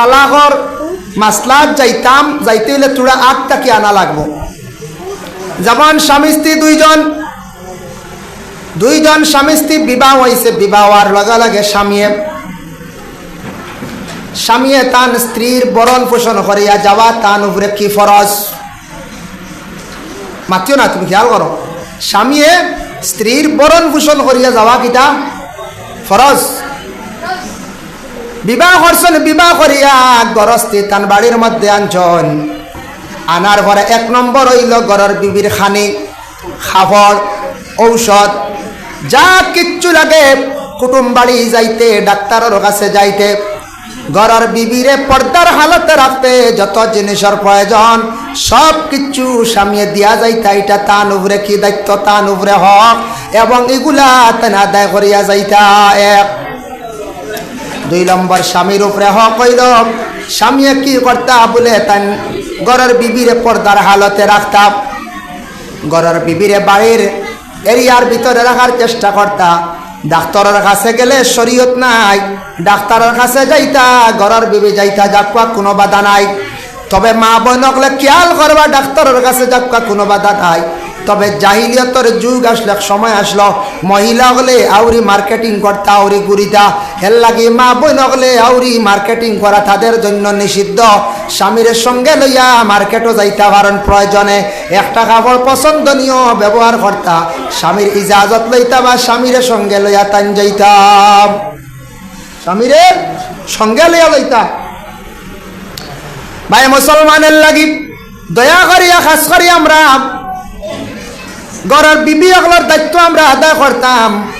তালাকর মাসলাত যাইতাম, যাইতে হইলে তোরা আটটাকে আনা লাগবো? যেমন স্বামী স্ত্রী দুইজন দুইজন স্বামী স্ত্রী বিবাহ হয়েছে বিবাহ হওয়ার লগে লগে স্বামীয়ে স্বামীয়ে তান স্ত্রীর বরণ পোষণ করিয়া যাওয়া তান উপরে কি ফরজ? মাতিও না, তুমি খেয়াল করো। স্বামীয়ে স্ত্রীর বরণ পোষণ করিয়া যাওয়া কিতা ফরজ। বিবাহ করছেন, বিবাহ করিয়া গরস্তি তান বাড়ির মধ্যে আনছন। আনার ঘরে এক নম্বর হইল গড়ের বিবির খানি, খাবর, ঔষধ। যা কিচ্ছু লাগে, কুটুম বাড়ি যাইতে, ডাক্তারের কাছে যাইতে। ঘরের বিবিরে পর্দার হালতে রাখতে যত জিনিসের প্রয়োজন, সব কিছু সামিয়ে দিয়া যাইতা এটা তান উপরে কি দায়িত্ব, তান উপরে হক, এবং এগুলা তেনা আদায় করিয়া যাইতা এক দুই নম্বর স্বামীর উপরে হক হইল স্বামীয়ে কি করতা বলে তান গড়ের বিবিরে পর্দার হালতে রাখতাম। গড়ের বিবিরে বাড়ির এরিয়ার ভিতরে রাখার চেষ্টা করতা। ডাক্তারের কাছে গেলে শরীয়ত নাই, ডাক্তারের কাছে যাইতা গড়ের বিবি যাইতা যাকুয়া কোনো বাধা নাই। তবে মা বোন হকলে খেয়াল করবা, ডাক্তারের কাছে যাকুয়া কোনো বাধা নাই। তবে জাহিলিয়তর যুগ আসলে সময় আসলো। মহিলা হলে আউরি মার্কেটিং করতা, আউরি গুড়িতা হেল লাগি মা বোন হলে আউরি মার্কেটিং করা তাদের জন্য নিষিদ্ধ। স্বামীর সঙ্গে লইয়া মার্কেটও যাইতা পারেন প্রয়োজনে। একটা কাপড় পছন্দনীয় ব্যবহার করতা। স্বামীর ইজাজত লইতা বা স্বামীর সঙ্গে লইয়া তান যাইতাম স্বামীরের সঙ্গে লইয়া লইতা। ভাই, মুসলমানের লাগি দয়া করিয়া, খাস করি আমরা ঘরের বিবি অগলার দায়িত্ব আমরা আদায় করতাম।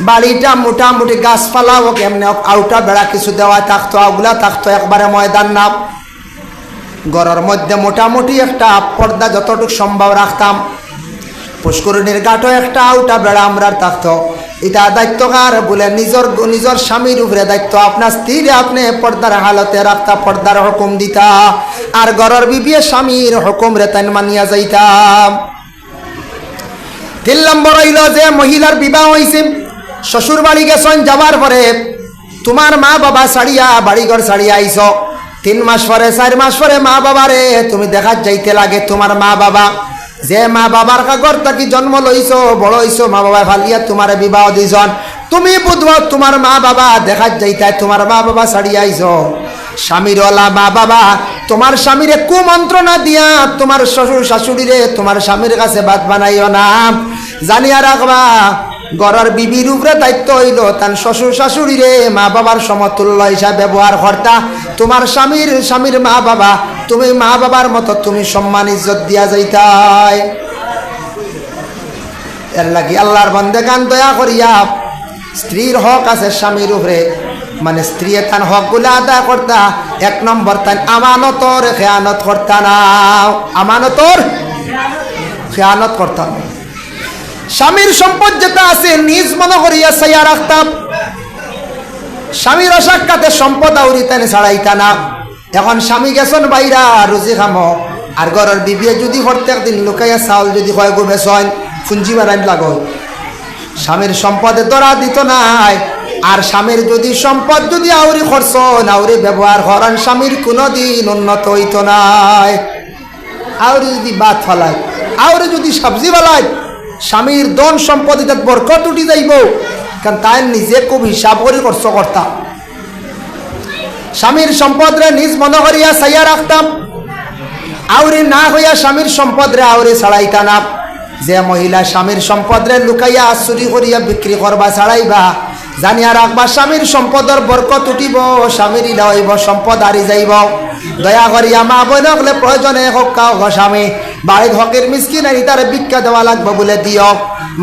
বাড়িটা মোটামুটি গাছপালা এমনি হোক, আউটা বেড়া কিছু দেওয়া থাকতো ওগুলা থাকতো, একবারে ময়দান না। ঘরের মধ্যে মোটামুটি একটা পর্দা যতটুকু সম্ভব রাখতাম। পুষ্করিণীর গাঠও একটা আউটা বেড়া আমরা থাকতো। এটা দায়িত্বকার বলে নিজের নিজের স্বামীর উপরে দায়িত্ব। আপনার স্ত্রী আপনি পর্দার হালতে রাখতা, পর্দার হুকুম দিতা। আর ঘরের বিবিয়ে স্বামীর হুকুম রে তাই মানিয়া যাইতাম তিন নম্বর হইল যে মহিলার বিবাহ হয়েছে শ্বশুর বাড়ি গেছেন যাবার পরে তোমার মা বাবা ছাড়িয়া বাড়িঘর ছাড়িয়া আইস তিন মাস পরে, চার মাস পরে মা বাবারে তুমি দেখাত যাইতে লাগে তোমার মা বাবা। যে মা বাবার কাগর তাকি জন্ম লইছ, বড় হইছ, মা বাবা ফালিয়া তোমার বিবাহ দিছন। তুমি বুধবার তোমার মা বাবা দেখাত যাইতাই, তোমার মা বাবা ছাড়িয়া আইস স্বামীর ওলা মা বাবা, তোমার স্বামীরে কুমন্ত্রণা দিয়া তোমার শ্বশুর শাশুড়িরে তোমার স্বামীর কাছে বাদ বানাইও না। জানিয়া রাখবা গড়ার বিবির উপরে দায়িত্ব হইল তার শ্বশুর শাশুড়িরে মা বাবার সমতুল্য হিসাবে ব্যবহার কর্তা। তোমার স্বামীর স্বামীর মা বাবা তুমি মা বাবার মতো তুমি সম্মান, ইজ্জত দিয়া যাইতাই। এর লাগি আল্লাহর বন্দে গান দয়া করিয়া, স্ত্রীর হক আছে স্বামীর উপরে। মানে স্ত্রী তান হকগুলো আদায় করতা, এক নম্বর তান আমানতর খেয়ানত করতা না আমানতর খেয়ানত করতাম স্বামীর সম্পদ যেটা আছে নিজ মনে করিয়া সাইয়া রাখতাম। স্বামীর অসাক্ষাতে সম্পদ আউরি তানে ছাড়াইতা না। এখন স্বামী গেছন বাইরা, রুজি খামো। আর ঘরের বিবিয়ে যদি প্রত্যেক দিন লুকাইয়া চাউল যদি হয় গো বেসন ফুঞ্জি বাড়াইন লাগো স্বামীর সম্পদে ধরা দিত নাই। আর স্বামীর যদি সম্পদ যদি আউরি খরচ আউরি ব্যবহার করেন স্বামীর কোনো দিন উন্নত হইত নাই। আউরি যদি বাদ ফলায়, আউরি যদি সবজি ফলায় স্বামীর দন সম্পদ এটা বরকত উঠি যাইব, কারণ তাই নিজে খুব হিসাব করে খরচ করতাম স্বামীর সম্পদরে নিজ মনে করিয়া সাইয়া রাখতাম, আউরি না হইয়া স্বামীর সম্পদরে আউরি ছাড়াইতা যে মহিলা স্বামীর সম্পদরে লুকাইয়া চুরি করিয়া বিক্রি করবা, ছাড়াইবা জানিয়া রাখবা, স্বামীর সম্পদর বরকত উঠিব, স্বামীর ইলা হইব সম্পদ হারি যাইব। দয়া করিয়া মা বোন হলে প্রয়োজনে হোক গো স্বামী, বাড়ির হকের মিসকিন আনি তার ভিক্ষা দেওয়া লাগবে বলে দিও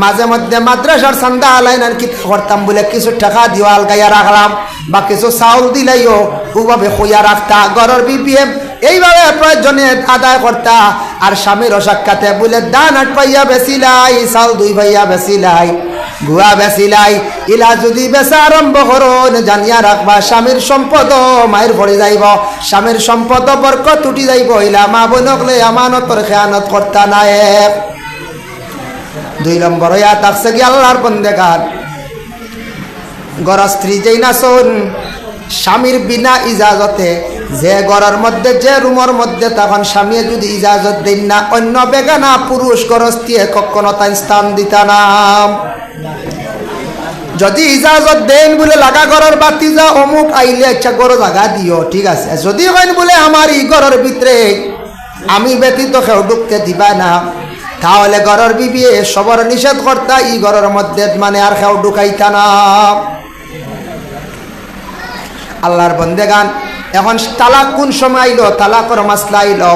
মাঝে মধ্যে মাদ্রাসার চান্দা আলাইন আর কি করতাম বলে, কিছু টাকা দিও আলগাইয়া রাখলাম বা কিছু চাউল দিলাইও ওভাবে হইয়া রাখতা ঘরের বিপিএম এইভাবে প্রয়োজনে আদায় করতা আর স্বামীর অসাক্ষাতে বলে দান আট পাইয়া বেশি লাই চাউল দুই ভাইয়া বেছিলাই। গুয়া বেছিলাই। ইলা যদি বেচা আরম্ভ করুন জানিয়া রাখবা স্বামীর সম্পদ মায়ের ভরে যাইব। স্বামীর সম্পদ বরকত উঠি যাইব। ইলা মা বোনকলে আমানতর খেয়ানত কর্তা নাই দুই নম্বর হইয়া থাকছে কি আল্লাহর বন্দেগার গর স্ত্রী যেই না শোন স্বামীর বিনা ইজাজতে, যে ঘরের মধ্যে, যে রুমের মধ্যে তখন স্বামী যদি ইজাজত দিন না, অন্য বেগানা পুরুষ গরস্তিয়ে কখনো তাই স্থান দিতা নাম। যদি ইজাজত দেন বলে লাগা ঘরের বাতি যা, অমুক আইলে ইচ্ছা করো জাগা দিও ঠিক আছে। যদি হইন বলে আমার ই ঘরের ভিতরে আমি ব্যতীত কেউ ঢুকতে দিবা না। তাহলে ঘরের বিবি সবর নিষেধ কর্তা ই ঘরের মধ্যে মানে আর কেউ ঢুকাইতা না। আল্লাহর বন্দে গান এখন তালাক কোন সময় আইলো? তালাকর মাসলা আইলো।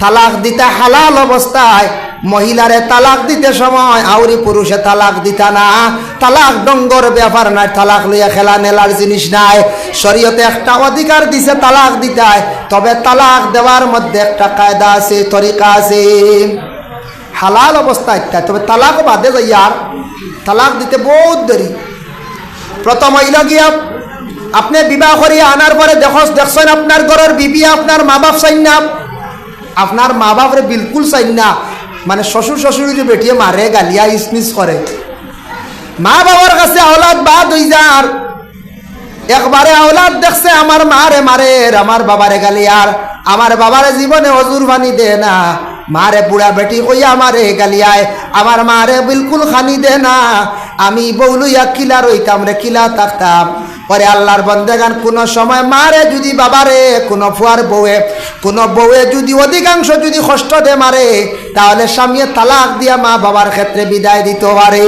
তালাক দিতে হালাল অবস্থায় মহিলারে তালাক দিতে সময়, আউরি পুরুষে তালাক দিতা না। তালাক ডঙ্গর ব্যাপার নাই, তালাক লইয়া খেলা নেলার জিনিস নাই। শরীয়তে একটা অধিকার দিছে তালাক দিতায়, তবে তালাক দেওয়ার মধ্যে একটা কায়দা আছে, তরিকা আছে। হালাল অবস্থা একটা, তবে তালাক বাদে যাইয়ার তালাক দিতে বহুত দেরি। প্রথম হইল গিয়া, আপনি বিবাহ করিয়া আনার পরে দেখ দেখছেন আপনার ঘরের বিবি, আপনার মা বাপ চাইন না। আপনার মা বাপরে বিলকুল চাইন না। মানে শ্বশুর শ্বশুর যে বেটিয়ে মারে, গালিয়া, ইসমিস করে। মা বাবার কাছে আওলাদ বাদ হই যার। একবারে আওলাদ দেখছে আমার মারে মারে আমার বাবারে গালিয়ার আমার বাবারে জীবনে অজুর পানি দে না। মারে বুড়া বেটি কইয়া আমারে গালিয়ায় আমার মারে বিলকুল খানি দে না। আমি বউলুইয়া কিলা রইতাম রে, কিলা থাকতাম। পরে আল্লাহর বন্দেগান কোন সময় মারে যদি বাবারে, কোন ফুয়ার বউয়ে কোন বউয়ে যদি অধিকাংশ যদি কষ্ট দে মারে, তাহলে স্বামীয়ে তালাক দিয়া মা বাবার ক্ষেত্রে বিদায় দিতে পারে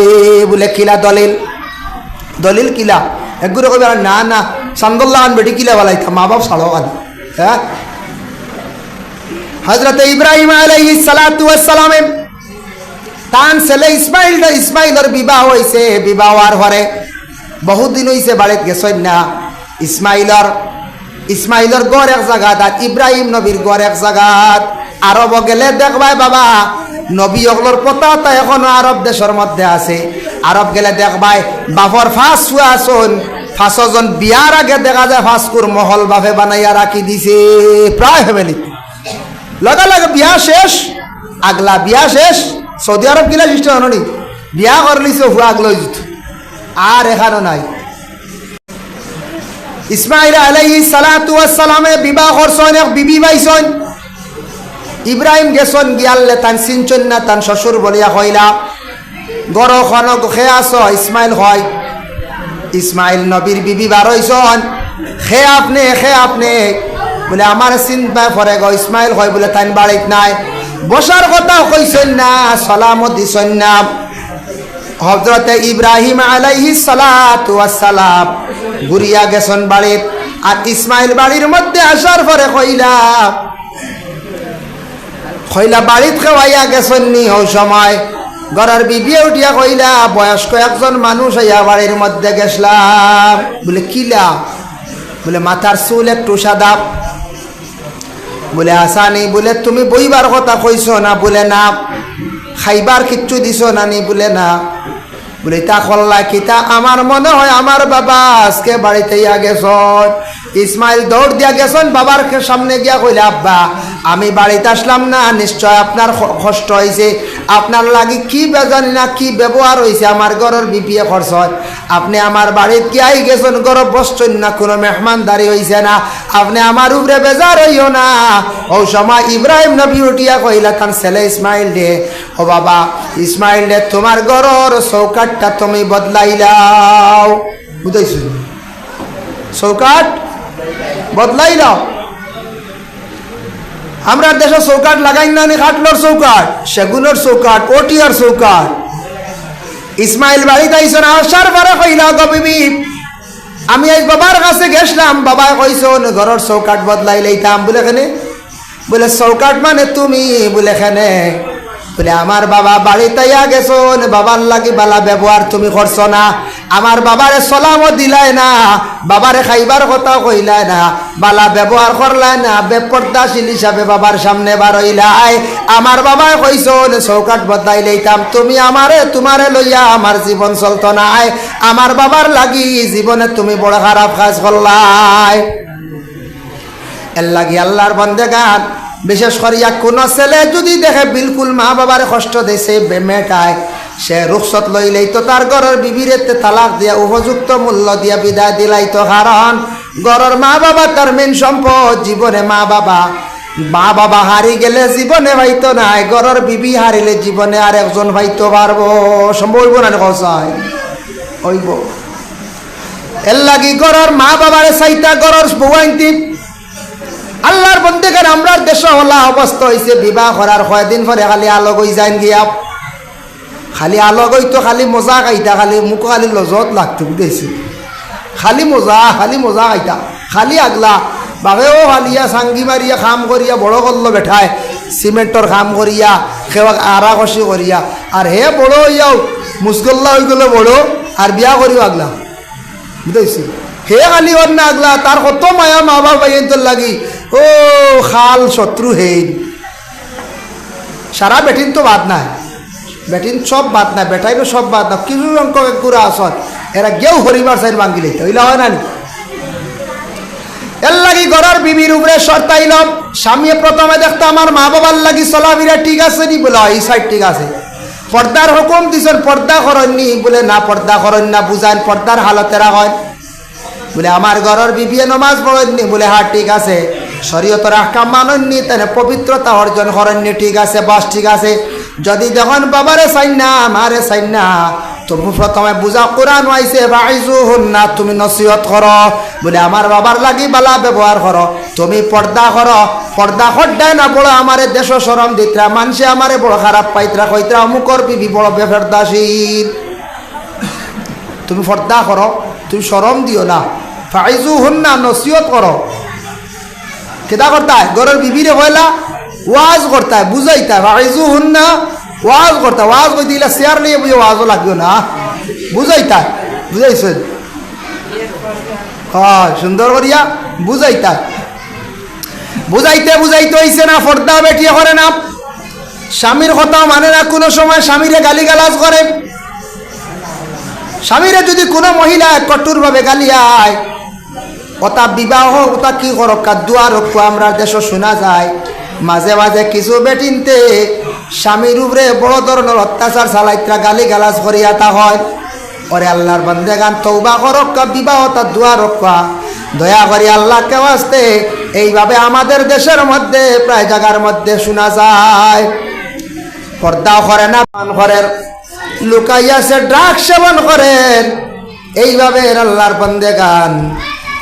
বলে কিলা দলিল। দলিল কিলা? একগুলো কইবে না না সান্দুল্লাহ আন বেটি কিলা বালাইতা মা বাপ আন হ্যাঁ? হজরত ইব্রাহিম আলাইহি সালাতু ওয়াসসালামে তান ছেলে ইসমাইল, ইসমাইলের বিবাহ হইছে, বিবাহ আর হরে বহুত দিন হইছে বাড়িত গেছই না। ইসমাইলর ইসমাইলর গড় এক জায়গাত আর ইব্রাহিম নবীর গড় এক জায়গাত আরব গেলে দেখবাই বাবা, নবী অগলোর পতাতা এখনও আরব দেশের মধ্যে আছে। আরব গেলে দেখবাই বাপর ফাঁস শুয়া আসুন। ফাঁসজন বিয়ার আগে দেখা যায় ফাঁসকুর মহল বাপে বানাইয়া রাখি দিছে। প্রায় ফ্যামিলি লগা লাগে বিয়া শেষ, আগলা বিয়া শেষ। সৌদি আরব গিলা হনি বিয়া করলিছে হুয়া আগলো আর এখানো নাই। ইসমাইল আলাইহি সালাতু ওয়াসসালামে বিবাহ করছেন, এক বিবি পাইছেন। ইব্রাহিম গেছন, গিয়াল্লে তান সিনচন না, তান শ্বশুর বলিয়া কইলা গড় খন খে আস ইসমাইল হয়। ইসমাইল নবীর বিবি বার হইছন, খে আপনি খে আপনি। বলে, আমার চিন্তা পরে গো, ইসমাইল হয় বলে তাইন বাড়িত নাই। বসার কথা কইছেন না সালামত দিছেন না। হজরতে ইব্রাহিম আলাইহি ওয়াসসালাম ঘুরিয়া গেছেন বাড়ির আর ইসমাইল বাড়ির মধ্যে আসার পরে কইলা কইলা বাড়িত খাওয়াইয়া গেছেন নি ওই সময়। ঘরের বিবিয়ে উঠিয়া কইলা বয়স্ক একজন মানুষ আইয়া বাড়ির মধ্যে গেছলাম। বলে কিলা বলে, মাথার চুল একটু সাদা। বলে, আসানি। বলে, তুমি বইবার কথা কইছ না? বলে, না। খাইবার কিচ্ছু দিছ না নি? বলে, না। বলে, তা কল্লা কিতা আমার মনে হয় আমার বাবা আজকে বাড়িতে ইয়া গেছন। ইসমাইল দৌড় দিয়া গেছন, বাবার সামনে গিয়া কইলে, আব্বা, আমি বাড়িতে আসলাম না, নিশ্চয় আপনার কষ্ট হয়েছে আপনার লাগি কি বেজানি না কি ব্যবহার হয়েছে আমার ঘরের বিপিএ খরচ হয় আপনি আমার বাড়িতে কি আই গেছেন, ঘর বসছেন না, কোনো মেহমানদারি হয়েছে না। আপনি আমার উপরে বেজার হইও না। ও সময় ইব্রাহিম নবী উঠিয়া কইলা তার ছেলে ইসমাইল দে ও বাবা ইসমাইল দে তোমার ঘরের চৌকাটটা তুমি বদলাইলাও। বুঝাইছো? চৌকাট বদলাইলাও। আমরা দেশে চৌকাট লাগাই না নি? খাটলোর চৌকাট সেগুনের চৌকাট ওটিয়ার চৌকাট ইসমাইল বাড়িতে আইসন আসার পরে কইলা, গো বিবি, আমি আজ বাবার কাছে গেছিলাম। বাবা কইসন ঘরের চৌকাট বদলাই লইতাম। বলে কেনে? বলে চৌকাট মানে তুমি? বলে কেনে? বলে, আমার বাবা বাড়িতে গেছন, বাবার লাগি বালা ব্যবহার তুমি করছ না। আমার বাবারে সলামও দিলাই না, বাবারে খাইবার কথা কইলাই না, বালা ব্যবহার করলাই না বেপর্দাশীল হিসাবে বাবার সামনে বার হইলাই আমার বাবাই কইছন চৌকাট বদলাই লইতাম, তুমি আমারে, তোমারে লইয়া আমার জীবন চলতো নাই। আমার বাবার লাগি জীবনে তুমি বড় খারাপ কাজ করলাই। এর লাগি আল্লাহর বন্দে গান বিশেষ করিয়া কোন ছেলে যদি দেখে বিলকুল মা বাবার কষ্ট দিছে মেয়েটায় সে রুখসত লইলেই তো তার ঘরের বিবিরে তালাক দিয়া উপযুক্ত মূল্য দিয়া বিদায় দিলাই তো কারণ ঘরের মা বাবা তার মেন সম্পদ, জীবনে মা বাবা মা বাবা হারি গেলে জীবনে ভাইতো নাই, ঘরের বিবি হারিলে জীবনে আর একজন ভাইতো পারব। সম্ভব না কসাই? হইব। এর লাগি ঘরের মা বাবারে চাইতা ঘরের বউয়াইতি আল্লাহর বন্ধে কেন আমরা দেশ হলা অবস্থা হয়েছে বিবাহ করার কয়দিন পরে খালি আলগ হয়ে যাইন গিয়া। খালি আলগ হইতো খালি মজা কাইতা খালি মুখ খালি লজত লাগতো বুঝেছি খালি মজা খালি মজা কাইতা খালি আগলা বাবেও খালিয়া সাঙ্গি মারিয়া খাম করিয়া, বড় করল বেঠায় সিমেন্টর খাম করিয়া সেবা আড়া কষি করিয়া। আর হে বড় হইয়াও মুসগল্লা হয়ে গেল বড়, আর বিয়া করিও আগলা। বুঝাইছি। হে খালি না আগলা তার কত মায়া মা বাবা লাগি ও খাল শত্রু হেন সারা বেটিন তো বাদ নাই। বেটিন সব বাদ নাই বেটাইরও সব বাদ না কিছু অঙ্ক গুড়া আসত এরা গেও হরিবার সাইড ভাঙ্গি লইতে। হইলা হয় না? এর লাগি ঘরের বিবির উপরে সরতাইল স্বামী প্রথমে দেখতো আমার মা বাবার লাগি চলাফিরা ঠিক আছে নি বলে "হয়, এই সাইড ঠিক আছে। পর্দার হুকুম দিছেন পর্দা করেননি। বলে না পর্দা করেন না বুঝান পর্দার হালতেরা হয়। বলে আমার ঘরের বিবিয়ে নমাজ পড়েননি। বলে হ্যাঁ ঠিক আছে। শরীয়তর আহকাম মানেননি, তাহলে পবিত্রতা অর্জন করেননি, ঠিক আছে, বাস, ঠিক আছে। যদি দেখুন বাবারে চাই না আমারে চাই না তুমি প্রথমে বুঝা কোরআন আইছে বাইজু হন না তুমি নসিহত করো। বলে, আমার বাবার লাগি বালা ব্যবহার করো, তুমি পর্দা করো, পর্দা খড্ডায় না বড় আমারে দেশ সরম দিতরা, মানুষে আমারে বড় খারাপ পাইতরা, কইতরা, অমুকর বিবি বড় বেফেরদাসীন। তুমি পর্দা করো, তুমি সরম দিও না। ফাইজু না নসিহত করো। কেদা করতায়? ঘরের বিবিরে হইলা ওয়াজ করতায়, বুঝাইতায়। ফাইজু হন না ওয়াজ করতা ওয়াজ কই দিলা শেয়ার নিয়ে বুঝে ওয়াজও লাগবে না। বুঝাইতায়। বুঝাইছেন? হয়, সুন্দর করিয়া বুঝাইতায়। বুঝাইতে বুঝাইতে হইছে না, ফর্দা বেটিয়ে করে না। স্বামীর কথা মানে না কোনো সময় স্বামীরে গালিগালাজ করে। স্বামীরে যদি কোনো মহিলা কঠোরভাবে গালিয়ায় ওটা বিবাহ, ওটা কি করক দুয়ার হোক আমরা দেশ শোনা যায়। মাঝে মাঝে কিছু বেটিনতে স্বামীর উপরে বড় ধরনের অত্যাচার চালাইত্রা গালি গালাজ করিয়া তা হয়। ওরে আল্লাহর বন্দে গান তৌবা করক বিবাহ তার দুয়ার রক্ষা। দয়া করি আল্লাহকে আসতে এইভাবে আমাদের দেশের মধ্যে, প্রায় জায়গার মধ্যে শোনা যায়। পর্দাও করে না, পান করেন লুকাইয়া সে ড্রাগ সেবন করেন। এইভাবে আল্লাহর বন্দে গান।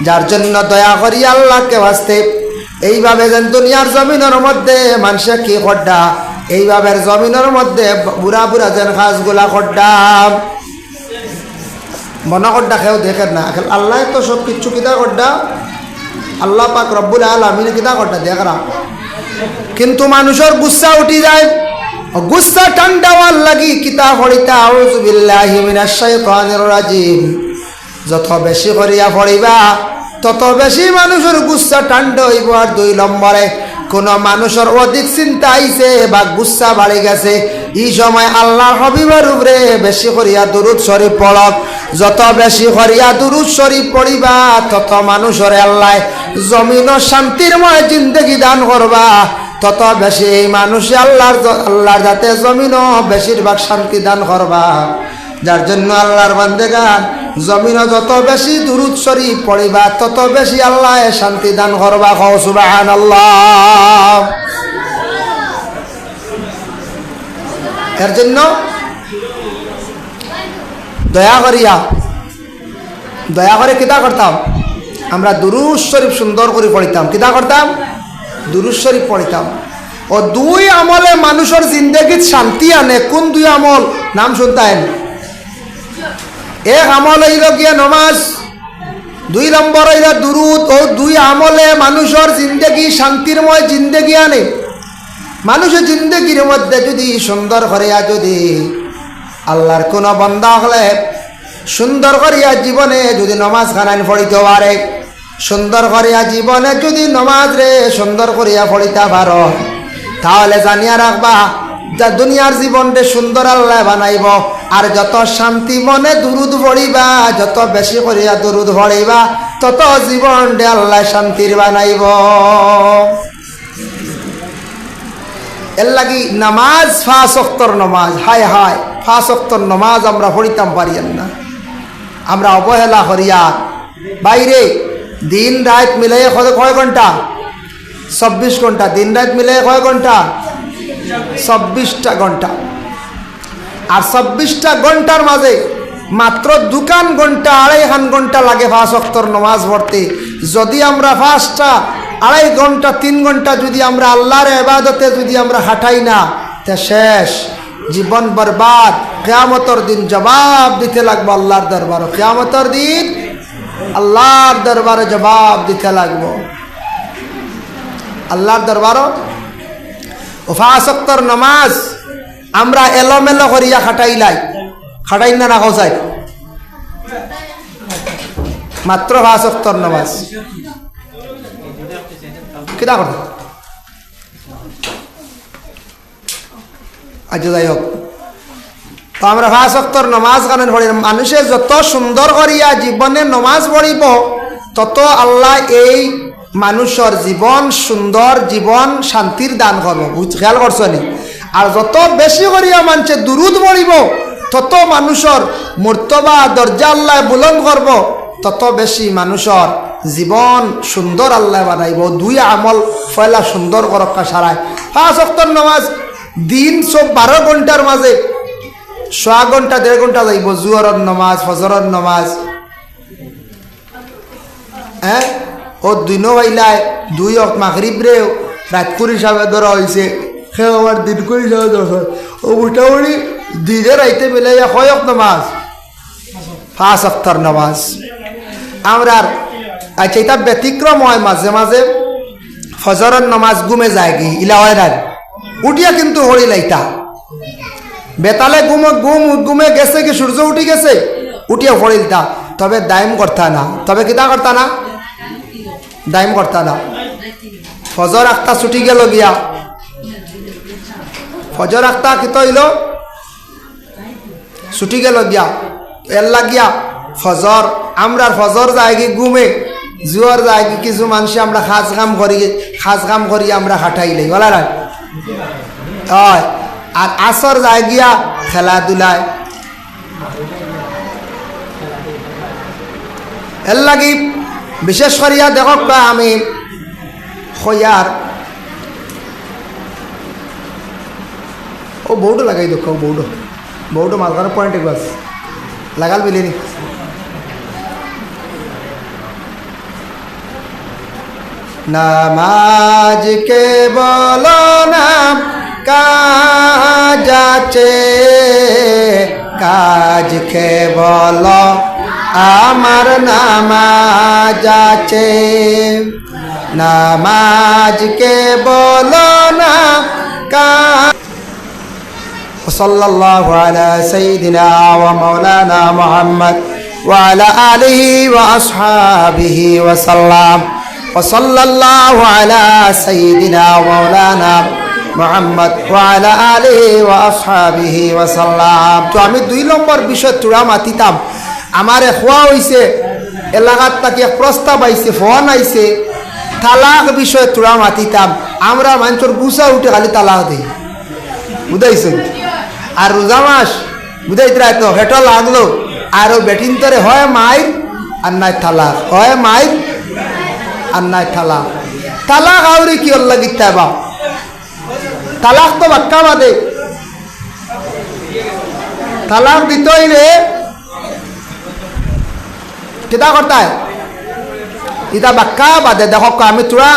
যার জন্য দয়া করি আল্লাহকে বাঁচতে। এইভাবে যেন দুনিয়ার জমিনের মধ্যে মানুষে কি খড্ডা, এইভাবে জমিনের মধ্যে বুড়া বুড়া যেন খাসগুলা খড্ডা। মনে খড্ডা খেয়েও দেখেন না আল্লাহ তো সব কিচ্ছু কিতা খড্ডা? আল্লাহ পাক রব্বুল আলমিন কিতা খড্ডা দেখরা কিন্তু মানুষের গুসা উঠি যায়, গুসা ঠান্ডা হওয়ার লাগি কিতাব পড়িতা? আউযু বিল্লাহি মিনাশ শাইতানির রাজিম। যত বেশি করিয়া পড়িবা তত বেশি মানুষের গুসা টান্ড হইব আর দুই নম্বরে। কোন মানুষের অধিক চিন্তা আইছে বা গুসা বাড়ি গেছে, এই সময় আল্লাহর হবিবার উপরে বেশি করিয়া দুরুদ শরীফ পড়ক যত বেশি করিয়া দুরুদ শরীফ পড়িবা, তত মানুষের আল্লাহ জমিন শান্তিরময় জিন্দগি দান করবা। তত বেশি এই মানুষে আল্লাহর আল্লাহর যাতে জমিনও বেশিরভাগ শান্তি দান করবা। যার জন্য আল্লাহর বান্দেগান জমিনও যত বেশি দুরুদ শরীফ পড়িবা, তত বেশি আল্লাহ শান্তি দান করবা। কও, সুবহানাল্লাহ। এর জন্য দয়া করিয়া, দয়া করে কিতা করতাম? আমরা দুরুজ শরীফ সুন্দর করে পড়িতাম। কিতা করতাম? দুরুজ শরীফ পড়িতাম। ও দুই আমলে মানুষের জিন্দগিত শান্তি আনে। কোন দুই আমল? নাম শুনতেন এক আমল হইল গিয়া নমাজ? দুই নম্বর হইল দুরুদ ও দুই আমলে মানুষের জিন্দগি শান্তিরময় জিন্দগি আনে। মানুষের জিন্দগির মধ্যে যদি সুন্দর করিয়া যদি আল্লাহর কোনো বন্ধা হলে সুন্দর করিয়া জীবনে যদি নমাজ খানান পড়িতে পারে, সুন্দর করিয়া জীবনে যদি নমাজ রে সুন্দর করিয়া পড়িতে পারো, তাহলে জানিয়া রাখবা, যা দুনিয়ার জীবনটা সুন্দর আল্লাহ বানাইব। আর যত শান্তি মনে দুরুদ পড়িবা, যত বেশি করিয়া দুরুদ পড়িবা, তত জীবনটা আল্লাহ শান্তির বানাইব। এর লাগি নামাজ ফাঁস অক্তর নমাজ, হায় হায়, ফাঁস অক্তর নমাজ আমরা পড়িতাম পারিয়ান না। আমরা অবহেলা করিয়া, বাইরে দিন রাত মিলাই কয় ঘণ্টা? চব্বিশ ঘণ্টা, দিন রাত মিলাই কয় ঘণ্টা? চব্বিশটা ঘণ্টা। আর চব্বিশটা ঘণ্টার মাঝে মাত্র দুকান ঘণ্টা আড়াই হান ঘণ্টা লাগে ফাঁস অক্তর নমাজ পড়তে। যদি আমরা ফার্স্টটা আড়াই ঘণ্টা তিন ঘণ্টা যদি আমরা আল্লাহর এবাদতে যদি আমরা হাঁটাই না, তা শেষ। জীবন বরবাদ, কেয়ামতর দিন জবাব দিতে লাগবো আল্লাহর দরবার। কেয়ামতর দিন আল্লাহর দরবারে জবাব দিতে লাগবো। আল্লাহর দরবারও ফাঁসক্তর নমাজ আমরা এলোমেলো করিয়া খাটাইলাই খাটাই না রাখো চাই মাত্র ফাঁসক্তর নমাজ। কিতা কথা? আজ যাই হোক। তো আমরা ফাঁসক্তর নমাজ কারণ পড়ি। মানুষে যত সুন্দর করিয়া জীবনে নমাজ পড়িব, তত আল্লাহ এই মানুষের জীবন সুন্দর, জীবন শান্তির দান করব। খেয়াল করছ নি? আর যত বেশি করিয়া মানুষে দুরুদ পড়িব, তত মানুষের মর্তবা দরজা আল্লাহ বুলন করব, তত বেশি মানুষের জীবন সুন্দর আল্লাহ বানাইব। দুই আমল ফয়লা সুন্দর করক্কা সারায়। পাঁচ অক্তর নমাজ দিন সব বারো ঘণ্টার মাঝে সোয়া ঘণ্টা, দেড় ঘণ্টা যাইব। জুয়রর নমাজ, ফজরর নমাজ। হ্যাঁ ও দিনও হইলায় দুই অক মাগরিব রেও রাতকুর হিসাবে ধরা হয়েছে সে আমার দিনকুর হিসাবে ধরা হয়। ও মোটামুটি দিনে রাইতে মিলাইয়া অক নমাজ। পাঁচ অক্তর নমাজ। আমরা আচ্ছা এটা ব্যতিক্রম হয় মাঝে মাঝে ফজরের নামাজ গুমে যায় কি ইলা হয় না উঠিয়া কিন্তু হরিল ইটা বেতালে ঘুম গুম, গুমে গেছে কি সূর্য উঠি গেছে? উঠিয়া পড়িল তা। তবে দাইম করতা না। তবে কিতা করতা না? দাইম করতা না। ফজর আখতা ছুটি গেল গিয়া। ফজর আখতা কিত হইল? ছুটি গেল গিয়া এর লাগিয়া ফজর আমরা ফজর যায় কি ঘুমে, জুয়ার যায় কি কিছু মানুষ আমরা খাস কাম করি খাস কাম করি আমরা হাঁটাইলাই বলা না হয়। আর আসর যায় গিয়া খেলাধুলায়। এর লাগি বিশেষ করিয়া দেখক আমি, খয়ার ও বউটো লাগাই দেখ ও বউটো বউটো মালকার পয়েন্ট বাস লাগাল বিলিনি নামাজ কে বলো না কাজ আছে কাজ কে বলো আমার নামাজ আছে নামাজ কে বলো না কাজ وصلى الله على سيدنا ومولانا محمد وعلى آله وأصحابه وسلم وصلى الله على سيدنا ومولانا মোহাম্মদ ওয়ালা আলে ওয়া আসহাবিহি ওয়া সাল্লাম তো আমি দুই নম্বর বিষয় তুরা মাতিতাম আমারে খোয়া হইছে এলাকাত তাকে এক প্রস্তাব আইছে ফোন আইছে তালাক বিষয়ে তুরা মাতিতাম আমরা মানুষের গুছা উঠে খালি তালাক দিই বুঝাইছেন আর রোজা মাস বুঝাইতে তো হেটো লাগল। আর ও বেটিন তরে হয় মাইর আর নাই তালাক হয় মাইর আর নাই তালাক তালাক আউরি কি ওর লাগিতে বা? তালাক তো বাক্কা বাদে। তালাক দিতে হইলে কিতা করতায়? ইটা বাক্কা বাদে। দেখো, আমি তোরা